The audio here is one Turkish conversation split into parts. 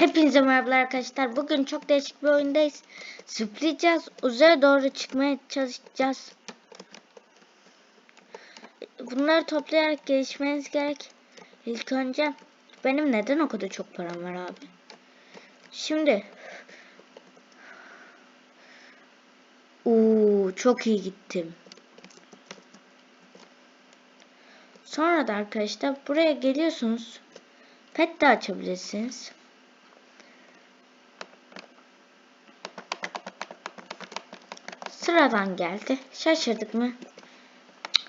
Hepinize merhabalar arkadaşlar. Bugün çok değişik bir oyundayız. Zıplayacağız. Uzaya doğru çıkmaya çalışacağız. Bunları toplayarak gelişmeniz gerek. İlk önce benim neden o kadar çok param var abi? Şimdi Uuu çok iyi gittim. Sonra da arkadaşlar buraya geliyorsunuz. Pet de açabilirsiniz. Sıradan geldi. Şaşırdık mı?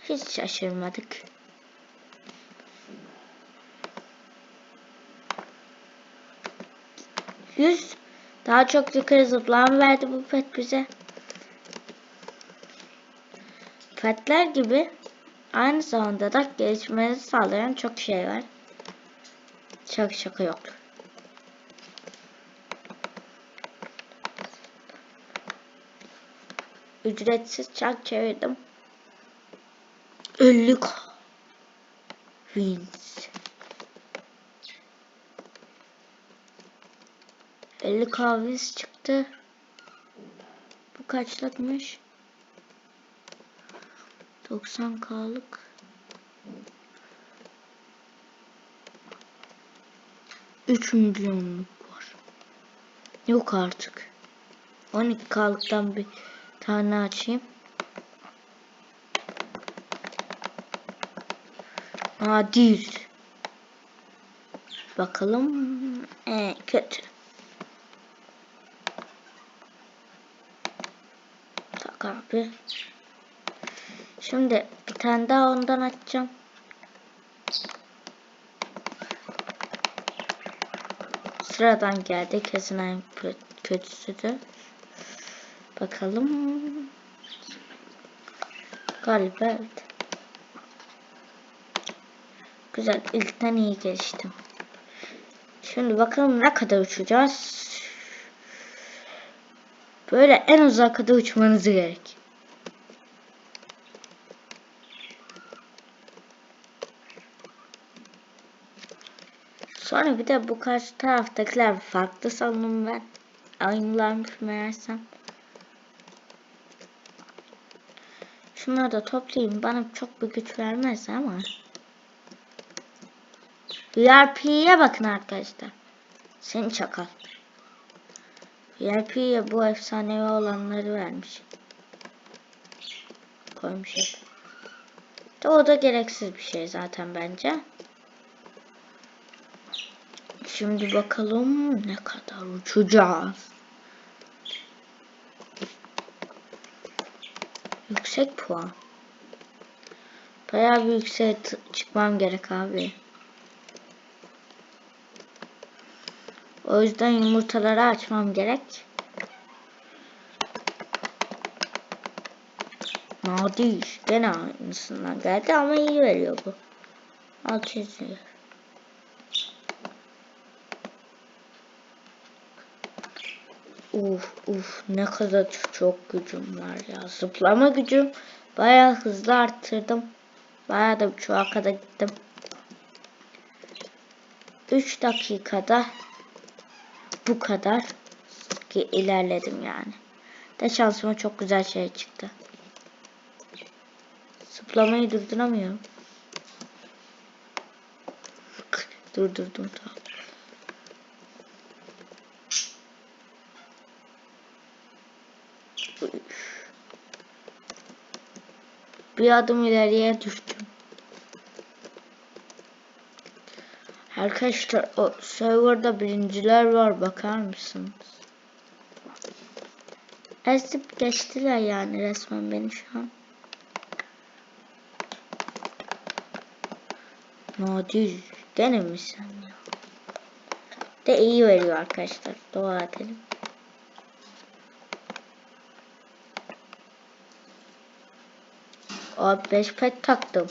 Hiç şaşırmadık. Yüz daha çok yukarı zıplama verdi bu pet bize. Petler gibi aynı zamanda da gelişmenizi sağlayan çok şey var. Şaka şaka yok. Ücretsiz çark çevirdim. 50 wins. 50 wins çıktı. Bu kaçlıkmış? 90k'lık. Üç milyonluk var. Yok artık. 12K'lıktan bir tane açayım. Nadir. Bakalım. Ee, kötü. Tak abi. Şimdi bir tane daha ondan açacağım. Sıradan geldi. Kesin en kötüsüdür. Bakalım. Galiba evet. Güzel. İlkten iyi geçtim. Şimdi bakalım ne kadar uçacağız. Böyle en uzak kadar uçmanız gerek. Sonra bir de bu karşı taraftakiler farklı sanırım ben. Aynılarmış meğersem. Şunları da toplayayım. Bana çok bir güç vermez ama. VIP'ye bakın arkadaşlar. Seni çakal. VIP'ye bu efsanevi olanları vermiş. Koymuş hep. O da gereksiz bir şey zaten bence. Şimdi bakalım ne kadar uçacağız. Yüksek puan. Bayağı bir yükseğe çıkmam gerek abi. O yüzden yumurtaları açmam gerek. Nadir. Gene aynısından geldi ama iyi veriyor bu. 600 lira. Uf uf ne kadar çok gücüm var ya. Zıplama gücüm bayağı hızlı arttırdım. Bayağı da çoğa kadar gittim. 3 dakikada bu kadar ki ilerledim yani. De şansıma çok güzel şey çıktı. Zıplamayı durduramıyorum. Durdurdum tamam. Bir adım ileriye düştüm. Arkadaşlar o serverda birinciler var bakar mısınız? Ezip geçtiler yani resmen beni şu an. Nadir gene mi sen ya? De iyi veriyor arkadaşlar. Dua edelim. Abi 5 pet taktım.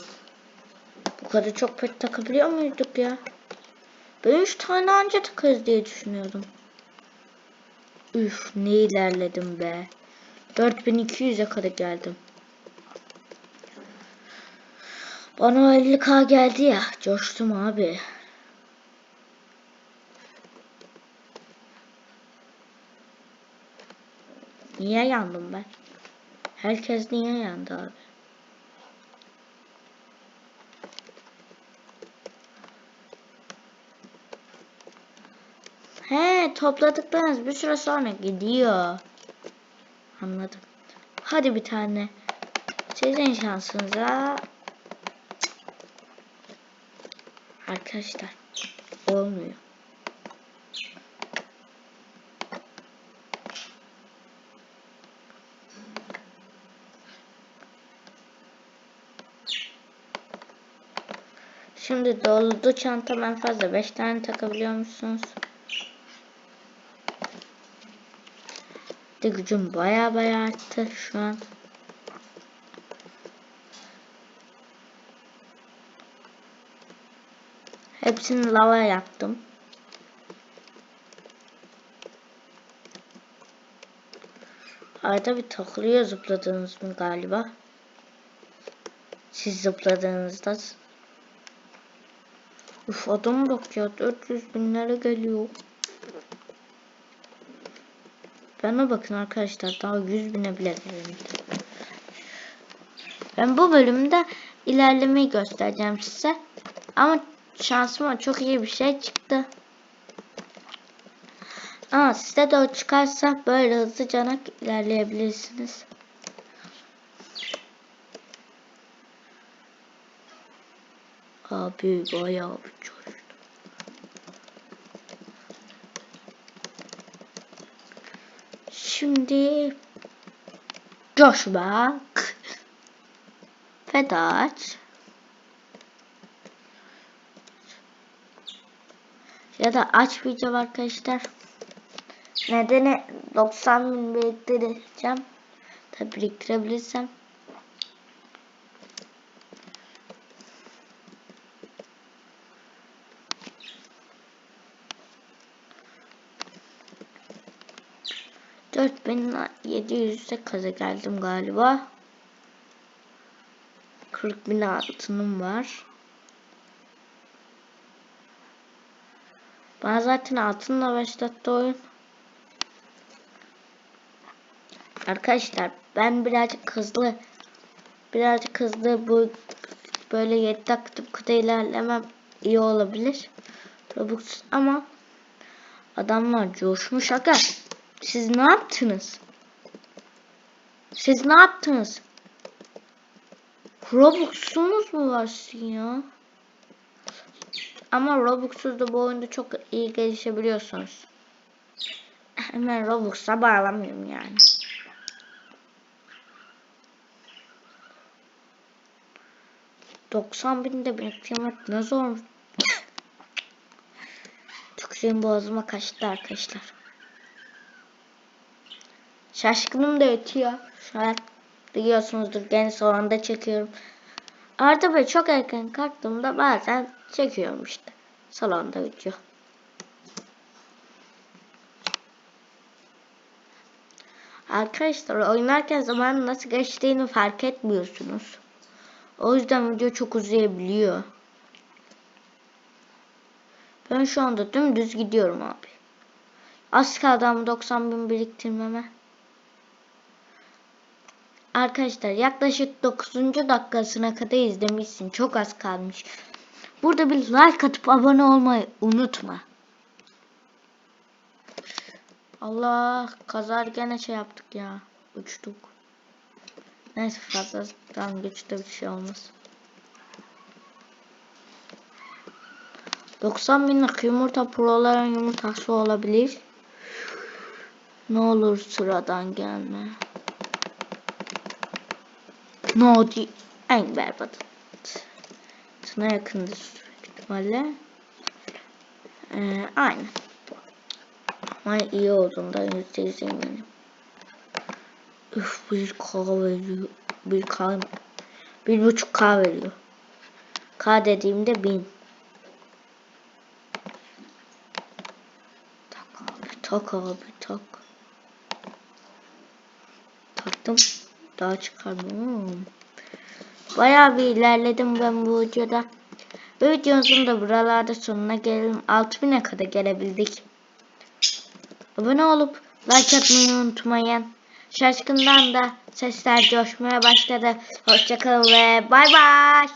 Bu kadar çok pet takabiliyor muyduk ya? Ben 3 tane anca takarız diye düşünüyordum. Üf ne ilerledim be. 4200'e kadar geldim. Bana 50k geldi ya. Coştum abi. Niye yandım ben? Herkes niye yandı abi? He topladıklarınız bir süre sonra gidiyor. Anladım. Hadi bir tane. Sizin şansınıza. Arkadaşlar. Olmuyor. Şimdi doldu çantam en fazla 5 tane takabiliyor musunuz? De gücüm baya baya arttı şu an. Hepsini lava yaptım. Arada bir takılıyor zıpladığınız mı galiba? Siz zıpladığınızda. Uf adam bak ya 400 binlere geliyor. Bana bakın arkadaşlar daha 100 bine bile gelmedi. Ben bu bölümde ilerlemeyi göstereceğim size. Ama şansıma çok iyi bir şey çıktı. Ama size de o çıkarsa böyle hızlıca ilerleyebilirsiniz. Abi bayağı bir coştu. Şimdi coşmak Fedaç ya da açmayacağım arkadaşlar. Nedeni 90 bin biriktireceğim. Tabi biriktirebilirsem. Yedi yüzde kaza geldim galiba. 40 bin altınım var. Bana zaten altınla başlattı oyun. Arkadaşlar ben birazcık hızlı birazcık hızlı bu böyle 7 dakikada ilerlemem iyi olabilir. Robux ama adamlar coşmuş aga. Siz ne yaptınız? Siz ne yaptınız? Robux'unuz mu var sizin ya? Ama Robux'uz da bu oyunda çok iyi gelişebiliyorsunuz. Hemen Robux'a bağlamıyorum yani. Doksan binde biriktirmek ne zor. Tükürüğüm boğazıma kaçtı arkadaşlar. Şaşkınım da ötüyor. Şu an biliyorsunuzdur gene sonunda çekiyorum. Arda Bey çok erken kalktığımda bazen çekiyorum işte. Salonda video. Arkadaşlar oynarken zaman nasıl geçtiğini fark etmiyorsunuz. O yüzden video çok uzayabiliyor. Ben şu anda dümdüz gidiyorum abi. Az kaldı 90 bin biriktirmeme. Arkadaşlar yaklaşık 9. dakikasına kadar izlemişsin. Çok az kalmış. Burada bir like atıp abone olmayı unutma. Allah kazar gene şey yaptık ya. Uçtuk. Neyse fazladan güçte bir şey olmaz. 90 binlik yumurta proların yumurtası olabilir. Ne olur sıradan gelme. No değil. En berbat. Sana yakındır büyük ihtimalle. Ee, aynen. Ama iyi olduğundan yüzde yüz eminim. Üf bir K veriyor. Bir K. Bir buçuk K veriyor. K dediğimde bin. Tak abi tak abi tak. Taktım. Daha çıkarmam. Bayağı bir ilerledim ben bu videoda. Bu videomuzun da buralarda sonuna gelelim. 6000'e kadar gelebildik. Abone olup like atmayı unutmayın. Şaşkından da sesler coşmaya başladı. Hoşçakalın ve bay bay.